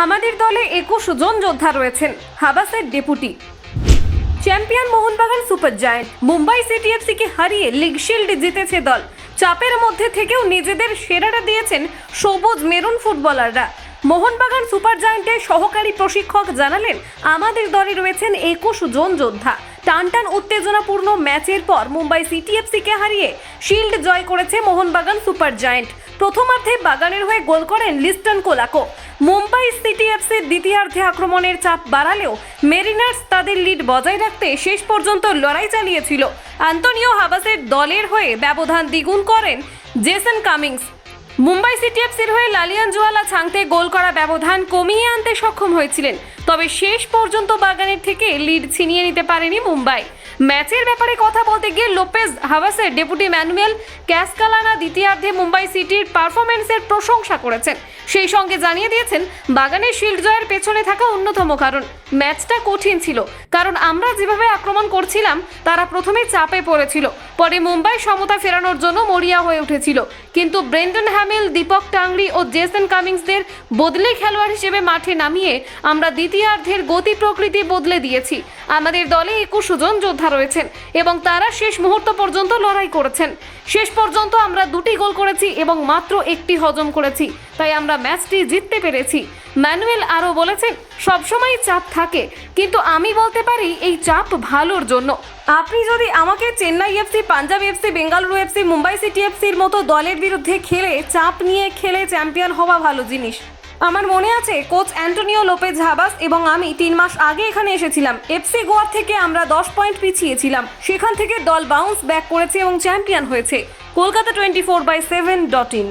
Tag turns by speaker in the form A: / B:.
A: আমাদের দলে একুশ জন যোদ্ধা রয়েছেন, হাবাসের deputy. Champion Mohun Bagan super giant, Mumbai city এফসিকে হারিয়ে লিগ শিল্ড জিতেছে দল। চাপের মধ্যে থেকেও নিজেদের সেরাটা দিয়েছেন সবুজ মেরুন ফুটবলাররা। মোহনবাগান সুপার জায়ান্টের সহকারী প্রশিক্ষক জানালেন, আমাদের দলে রয়েছেন একুশ জন যোদ্ধা। টানটান উত্তেজনাপূর্ণ ম্যাচের পর মুম্বাই সিটি এফসিকে হারিয়ে শিল্ড জয় করেছে মোহনবাগান সুপার জায়ান্ট। প্রথমার্ধে বাগানের হয়ে গোল করেন লিস্টন কোলাকো। মুম্বাই সিটি এফসির দ্বিতীয়ার্ধে আক্রমণের চাপ বাড়ালেও মেরিনার্স তাদের লিড বজায় রাখতে শেষ পর্যন্ত লড়াই চালিয়েছিল। আন্তনিও হাবাসের দলের হয়ে ব্যবধান দ্বিগুণ করেন জেসন কামিংস। মুম্বাই সিটি এফসির হয়ে লালিয়ান জোয়ালা ছাংতে গোল করা ব্যবধান কমিয়ে আনতে সক্ষম হয়েছিলেন, তবে শেষ পর্যন্ত বাগানের থেকে লিড ছিনিয়ে নিতে পারেনি মুম্বাই। ম্যাচের ব্যাপারে কথা বলতে গিয়ে লোপেজ হাভাসের ডেপুটি ম্যানুয়েল ক্যাসকালানা দ্বিতীয়ার্ধে মুম্বাই সিটির পারফরমেন্সের প্রশংসা করেছেন। সেই সঙ্গে জানিয়ে দিয়েছেন বাগানের শিল্ড জয়ের পেছনে থাকা অন্যতম কারণ, ম্যাচটা কঠিন ছিল। কারণ আমরা যেভাবে আক্রমণ করছিলাম, তারা প্রথমে চাপে পড়েছিল। পরে মুম্বাই সমতা ফেরানোর জন্য মরিয়া হয়ে উঠেছিল। কিন্তু ব্রেন্ডন হ্যামিল, দীপক টাংরি ও জেসন কামিংসদের বদলে খেলোয়াড় হিসেবে মাঠে নামিয়ে আমরা দ্বিতীয়ার্ধের গতি প্রকৃতি বদলে দিয়েছি। আমাদের দলে একুশ জন যোদ্ধা রয়েছেন এবং তারা শেষ মুহূর্ত পর্যন্ত লড়াই করেছেন। শেষ পর্যন্ত আমরা দুটি গোল করেছি এবং মাত্র একটি হজম করেছি। তাই আমরা ম্যাচটি জিততে পেরেছি। ম্যানুয়েল আরও বলেছেন সবসময় চাপ থাকে, কিন্তু আমি বলতে পারি এই চাপ ভালোর জন্য। আপনি যদি আমাকে Chennai FC, Punjab FC, Bengaluru FC, Mumbai city এফসির মতো দলের বিরুদ্ধে খেলে, চাপ নিয়ে খেলে চ্যাম্পিয়ন হওয়া ভালো জিনিস। আমার মনে আছে, কোচ অ্যান্টোনিও লোপেজ হাবাস এবং আমি তিন মাস আগে এখানে এসেছিলাম। এফসি গোয়ার থেকে আমরা দশ পয়েন্ট পিছিয়েছিলাম। সেখান থেকে দল বাউন্স ব্যাক করেছে এবং চ্যাম্পিয়ন হয়েছে। Kolkata twenty four by seven dot in.